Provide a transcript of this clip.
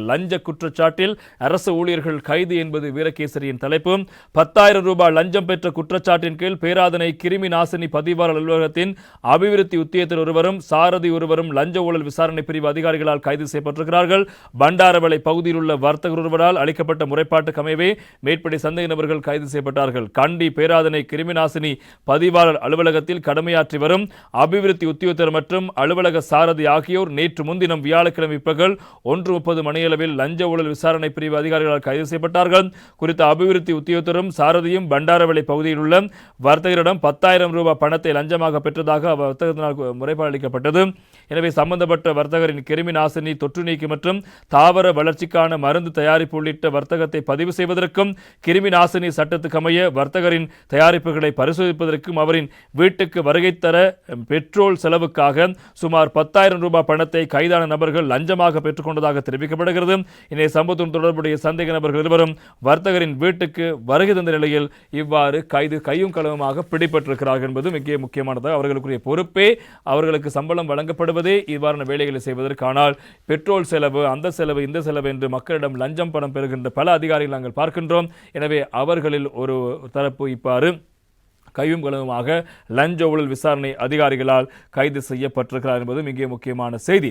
லஞ்ச குற்றச்சாட்டில் அரசு ஊழியர்கள் கைது என்பது வீரகேசரியின் தலைப்பு. பத்தாயிரம் ரூபாய் லஞ்சம் பெற்ற குற்றச்சாட்டின் கீழ் பேராதனை கிருமி நாசினி பதிவாளர் அலுவலகத்தின் அபிவிருத்தி உத்தியத்தில் ஒருவரும் சாரதி ஒருவரும் லஞ்ச ஊழல் விசாரணை பிரிவு அதிகாரிகளால் கைது செய்யப்பட்டிருக்கிறார்கள். பண்டாரவளை பகுதியில் உள்ள வர்த்தகர் ஒருவரால் அளிக்கப்பட்ட முறைப்பாட்டுக்கு அமைவே மேற்படி சந்தேக நபர்கள் கைது செய்யப்பட்டார்கள். கண்டி பேராதனை கிருமி நாசினி பதிவாளர் அலுவலகத்தில் கடமையாற்றி வரும் அபிவிருத்தி உத்தியோகத்தர் மற்றும் அலுவலக சாரதி ஆகியோர் நேற்று முன்தினம் வியாழக்கிழமை பிற்பகல் ஒன்று முப்பது மணி மணியளவில் லஞ்ச ஊழல் விசாரணை பிரிவு அதிகாரிகளால் கைது செய்யப்பட்டார்கள். குறித்த அபிவிருத்தி உத்தியோகத்தரும் சாரதியும் பண்டாரவளை பகுதியில் உள்ள வர்த்தகரிடம் பத்தாயிரம் ரூபாய் பணத்தை லஞ்சமாக பெற்றதாக வர்த்தகத்தினால் முறைப்பாடு அளிக்கப்பட்டது எனவே சம்பந்தப்பட்ட வர்த்தகரின் கிருமி நாசினி தொற்று நீக்கி மற்றும் தாவர வளர்ச்சிக்கான மருந்து தயாரிப்பு உள்ளிட்ட வர்த்தகத்தை பதிவு செய்வதற்கும் கிருமி நாசினி சட்டத்துக்கு அமைய வர்த்தகரின் தயாரிப்புகளை பரிசோதிப்பதற்கும் அவரின் வீட்டுக்கு வருகை தர பெட்ரோல் செலவுக்காக சுமார் பத்தாயிரம் ரூபாய் பணத்தை கைதான நபர்கள் லஞ்சமாக பெற்றுக்கொண்டதாக தெரிவிக்கப்படுகிறது இன்றைய சம்பவத்துடன் தொடர்புடைய சந்தேக நபர்கள் இருவரும் வர்த்தகரின் வீட்டுக்கு வருகை தந்த நிலையில் இவ்வாறு கைது கையும் களவுமாக பிடிபட்டிருக்கிறார்கள் என்பது மிக முக்கியமானது. அவர்களுக்குரிய பொறுப்பே அவர்களுக்கு சம்பளம் வழங்கப்படுவதே இவ்வாறான வேலைகளை செய்வதற்கானால் பெட்ரோல் செலவு அந்த செலவு இந்த செலவு என்று மக்களிடம் லஞ்சம் பணம் பெறுகின்ற பல அதிகாரிகள் நாங்கள் பார்க்கின்றோம். எனவே அவர்களில் ஒரு தரப்பு இவ்வாறு கையும் களவுமாக லஞ்ச ஊழல் விசாரணை அதிகாரிகளால் கைது செய்யப்பட்டிருக்கிறார் என்பது மிக முக்கியமான செய்தி.